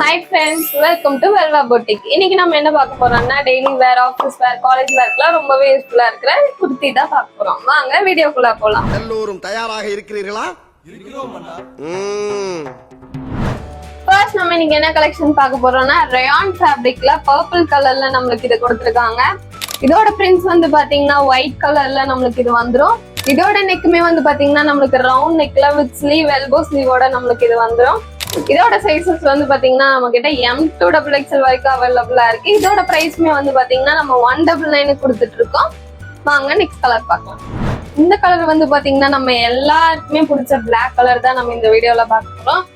Hi friends welcome to Velva boutique இன்னைக்கு நம்ம என்ன பார்க்க போறோம்னா daily wear office wear college வேர்க்குலாம் ரொம்பவே யூஸ்ஃபுல்லா இருக்கிற குர்த்தி தான் பார்க்க போறோம். வாங்க வீடியோக்குள்ள போலாம். எல்லோரும் தயாராக இருக்கிறீர்களா. ஃபர்ஸ்ட் நம்ம இன்னைக்கு என்ன கலெக்ஷன் பார்க்க போறோம்னா ரயான் ஃபேப்ரிக்ல பர்பிள் கலர்ல நம்மளுக்கு இது கொடுத்துருக்காங்க. இதோட பிரிண்ட்ஸ் வந்து பாத்தீங்கன்னா ஒயிட் கலர்ல நம்மளுக்கு இது வந்துரும். இதோட நெக்குமே வந்து பாத்தீங்கன்னா நம்மளுக்கு ரவுண்ட் நெக்ல வித் ஸ்லீவ் எல்போ ஸ்லீவோட நம்மளுக்கு இது வந்துரும். இதோட சைஸஸ் வந்து பாத்தீங்கன்னா நம்ம கிட்ட எம் டூ டபுள் எக்ஸ்எல் வரைக்கும் அவைலபிளா இருக்கு. இதோட பிரைஸ்மே வந்து பாத்தீங்கன்னா நம்ம ஒன் டபுள் நைனுக்கு கொடுத்துட்டு இருக்கோம். வாங்க நெக்ஸ்ட் கலர் பார்க்கலாம். இந்த கலர் வந்து பாத்தீங்கன்னா நம்ம எல்லாருக்குமே பிடிச்ச பிளாக் கலர் தான் நம்ம இந்த வீடியோல பார்க்க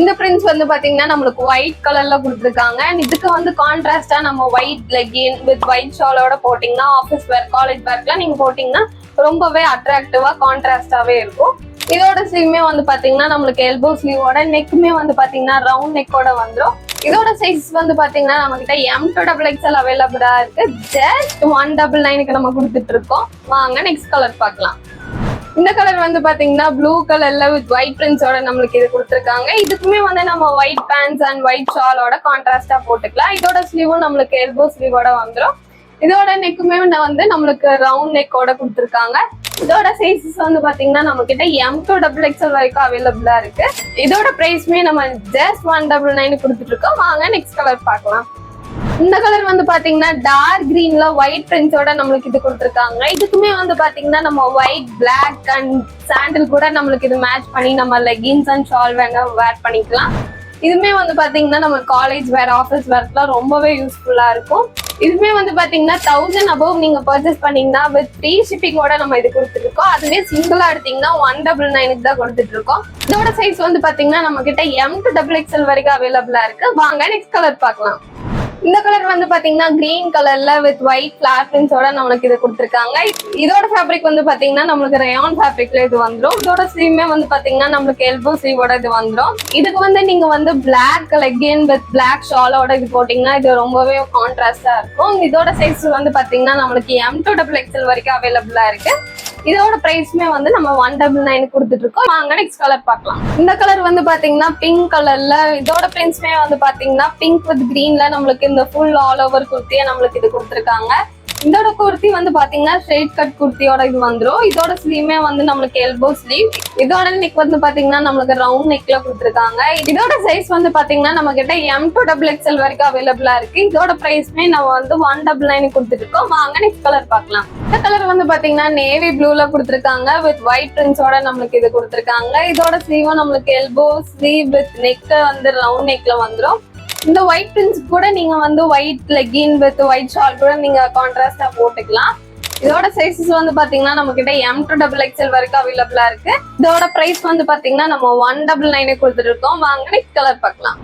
இந்த பிரிண்ட்ஸ் வந்து பாத்தீங்கன்னா நம்மளுக்கு ஒயிட் கலர்ல கொடுத்துருக்காங்க. இதுக்கு வந்து கான்ட்ராஸ்டா நம்ம ஒயிட் லெகின் வித் ஒயிட் ஷாலோட போட்டிங்கன்னா ஆஃபீஸ் வேர் காலேஜ் வேர்க்லாம் நீங்க போட்டிங்கன்னா ரொம்பவே அட்ராக்டிவா கான்ட்ராஸ்டாவே இருக்கும். இதோட ஸ்லீவ்மே வந்து பாத்தீங்கன்னா நம்மளுக்கு எல்போ ஸ்லீவோட நெக்குமே வந்து பாத்தீங்கன்னா ரவுண்ட் நெக்கோட வந்துரும். இதோட சைஸ் வந்து பாத்தீங்கன்னா நம்ம கிட்ட எம் டூ டபுள் எக்ஸ்எல் அவைலபிளா இருக்கு. ஜஸ்ட் ஒன் டபுள் நைனுக்கு நம்ம கொடுத்துட்டு இருக்கோம். வாங்க நெக்ஸ்ட் கலர் பார்க்கலாம். இந்த கலர் வந்து பாத்தீங்கன்னா ப்ளூ கலர்ல வித் ஒயிட் பிரிண்ட்ஸோட நம்மளுக்கு இது கொடுத்துருக்காங்க. இதுக்குமே வந்து நம்ம ஒயிட் பேண்ட்ஸ் அண்ட் ஒயிட் ஷாலோட கான்ட்ராஸ்டா போட்டுக்கலாம். இதோட ஸ்லீவும் நம்மளுக்கு எல்போ ஸ்லீவோட வந்துடும் இதோட நெக்குமே வந்து நம்மளுக்கு ரவுண்ட் நெக்கோட கொடுத்துருக்காங்க. இதோட சைஸஸ் வந்து பாத்தீங்கன்னா நம்ம கிட்ட எம் டூ டபுள் எக்ஸ்எல் வரைக்கும் அவைலபிளா இருக்கு. இதோட பிரைஸ்மே நம்ம ஜஸ்ட் ஒன் டபுள் நைன் கொடுத்துட்டு இருக்கோம் வாங்க நெக்ஸ்ட் கலர் பார்க்கலாம். இந்த கலர் வந்து பாத்தீங்கன்னா டார்க் கிரீன்ல ஒயிட் பிரிண்ட்ஸோட நம்மளுக்கு இது கொடுத்துருக்காங்க. இதுக்குமே வந்து பாத்தீங்கன்னா நம்ம ஒயிட் பிளாக் அண்ட் சாண்டில் கூட நம்மளுக்கு இது மேட்ச் பண்ணி நம்ம லெகின்ஸ் அண்ட் ஷால் வேணா வேர் பண்ணிக்கலாம். இதுமே வந்து பாத்தீங்கன்னா நம்ம காலேஜ் வேற ஆஃபீஸ் வேர்க்லாம் ரொம்பவே யூஸ்ஃபுல்லா இருக்கும். இதுமே வந்து பாத்தீங்கன்னா தௌசண்ட் அபவ் நீங்க பர்ச்சேஸ் பண்ணீங்கன்னா வித் ஃப்ரீ ஷிப்பிங்கோட நம்ம இது கொடுத்துருக்கோம் அதுவே சிங்கிளா எடுத்தீங்கன்னா ஒன் டபுள் நைனுக்கு தான் கொடுத்துட்டு இருக்கோம் இதோட சைஸ் வந்து பாத்தீங்கன்னா நம்ம கிட்ட எம் டு டபுள் எக்ஸ்எல் வரைக்கும் அவைலபிளா இருக்கு. வாங்க நெக்ஸ்ட் கலர் பார்க்கலாம். இந்த கலர் வந்து பாத்தீங்கன்னா கிரீன் கலர்ல வித் ஒயிட் ஃபிளார் பிரிண்ட்ஸோட நம்மளுக்கு இது கொடுத்துருக்காங்க. இதோட ஃபேப்ரிக் வந்து பாத்தீங்கன்னா நம்மளுக்கு ரயான் ஃபேப்ரிக்ல இது வந்துரும். இதோட ஸ்லீவ்மே வந்து பாத்தீங்கன்னா நம்மளுக்கு எல்போ ஸ்லீவோட இது வந்துரும். இதுக்கு வந்து நீங்க வந்து பிளாக் லெகின் வித் பிளாக் ஷாலோட இது போட்டீங்கன்னா இது ரொம்பவே கான்ட்ராஸ்டா இருக்கும். இதோட சைஸ் வந்து பாத்தீங்கன்னா நம்மளுக்கு எம் டூ டபுள் எக்ஸ்எல் வரைக்கும் அவைலபிளா இருக்கு. இதோட பிரைஸ்மே வந்து நம்ம ஒன் டபுள் நைன் கொடுத்துட்டு இருக்கோம். வாங்க நெக்ஸ்ட் கலர் பார்க்கலாம். இந்த கலர் வந்து பாத்தீங்கன்னா பிங்க் கலர்ல இதோட பிரிண்ட்ஸ்மே வந்து பாத்தீங்கன்னா பிங்க் வித் கிரீன்ல நம்மளுக்கு இந்த ஃபுல் ஆல் ஓவர் குர்த்தியை நம்மளுக்கு இது கொடுத்துருக்காங்க. இதோட குர்த்தி வந்து பாத்தீங்கன்னா ஸ்ட்ரெயிட் கட் குர்த்தியோட இது வந்துரும். இதோட ஸ்லீவ்மே வந்து நம்மளுக்கு எல்போ ஸ்லீவ் இதோட நெக் வந்து பாத்தீங்கன்னா நம்மளுக்கு ரவுண்ட் நெக்ல கொடுத்துருக்காங்க. இதோட சைஸ் வந்து பாத்தீங்கன்னா நம்ம கிட்ட எம் டூ டபுள் எக்ஸ்எல் வரைக்கும் அவைலபிளா இருக்கு. இதோட பிரைஸ்மே நம்ம வந்து ஒன் டபுள் நைன் கொடுத்துருக்கோம் வாங்க நெக்ஸ்ட் கலர் பார்க்கலாம். இந்த கலர் வந்து பாத்தீங்கன்னா நேவி ப்ளூல கொடுத்துருக்காங்க. வித் ஒயிட் பிரிண்ட்ஸோட நம்மளுக்கு இது கொடுத்துருக்காங்க. இதோட ஸ்லீவும் நம்மளுக்கு எல்போ ஸ்லீவ் வித் நெக் வந்து ரவுண்ட் நெக்ல வந்துரும். இந்த ஒயிட் பிரிண்ட்ஸ் கூட நீங்க வந்து white legging with white shawl கூட நீங்க கான்ட்ராஸ்டா போட்டுக்கலாம். இதோட சைஸஸ் வந்து பாத்தீங்கன்னா நம்ம கிட்ட எம் டு டபுள் எக்ஸ்எல் வரைக்கும் அவைலபிளா இருக்கு. இதோட பிரைஸ் வந்து பாத்தீங்கன்னா நம்ம ஒன் டபுள் நைனே கொடுத்துட்டு இருக்கோம் வாங்க நெக்ஸ்ட் கலர் பார்க்கலாம்.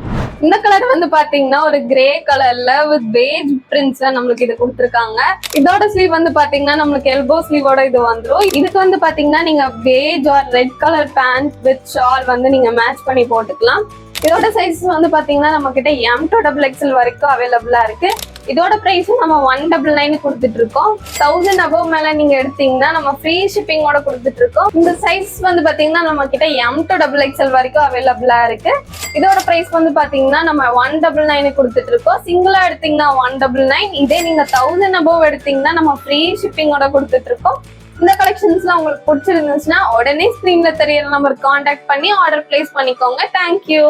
இந்த கலர் வந்து பாத்தீங்கன்னா ஒரு கிரே கலர்ல வித் பேஜ் பிரிண்ட்ஸ் நம்மளுக்கு இது கொடுத்துருக்காங்க. இதோட ஸ்லீவ் வந்து பாத்தீங்கன்னா நம்மளுக்கு எல்போ ஸ்லீவோட இது வந்துரும். இதுக்கு வந்து பாத்தீங்கன்னா நீங்க beige or red colour pant with shawl வந்து நீங்க மேட்ச் பண்ணி போட்டுக்கலாம். இதோட சைஸ் வந்து பாத்தீங்கன்னா நம்ம கிட்ட எம் டூ டபுள் எக்ஸ்எல் வரைக்கும் அவைலபிளா இருக்கு. இதோட பிரைஸ் நம்ம ஒன் டபுள் நைன் கொடுத்துட்டு இருக்கோம். தௌசண்ட் அபவ் மேல நீங்க எடுத்தீங்கன்னா நம்ம ஃப்ரீ ஷிப்பிங்கோட கொடுத்துட்டு இருக்கோம். இந்த சைஸ் வந்து பாத்தீங்கன்னா நம்ம கிட்ட எம் டூ டபுள் எக்ஸ்எல் வரைக்கும் அவைலபிளா இருக்கு. இதோட பிரைஸ் வந்து பாத்தீங்கன்னா நம்ம ஒன் டபுள் நைன் கொடுத்துட்டு இருக்கோம். சிங்கிளா எடுத்தீங்கன்னா ஒன் டபுள் நைன் இதே நீங்க தௌசண்ட் அபவ் எடுத்தீங்கன்னா நம்ம ஃப்ரீ ஷிப்பிங்கோட கொடுத்துட்டு இருக்கோம். இந்த கலெக்ஷன்ஸ்லாம் உங்களுக்கு பிடிச்சிருந்துச்சுன்னா உடனே ஸ்க்ரீன்ல தெரியற நம்பருக்கு காண்டாக்ட் பண்ணி ஆர்டர் பிளேஸ் பண்ணிக்கோங்க. தேங்க்யூ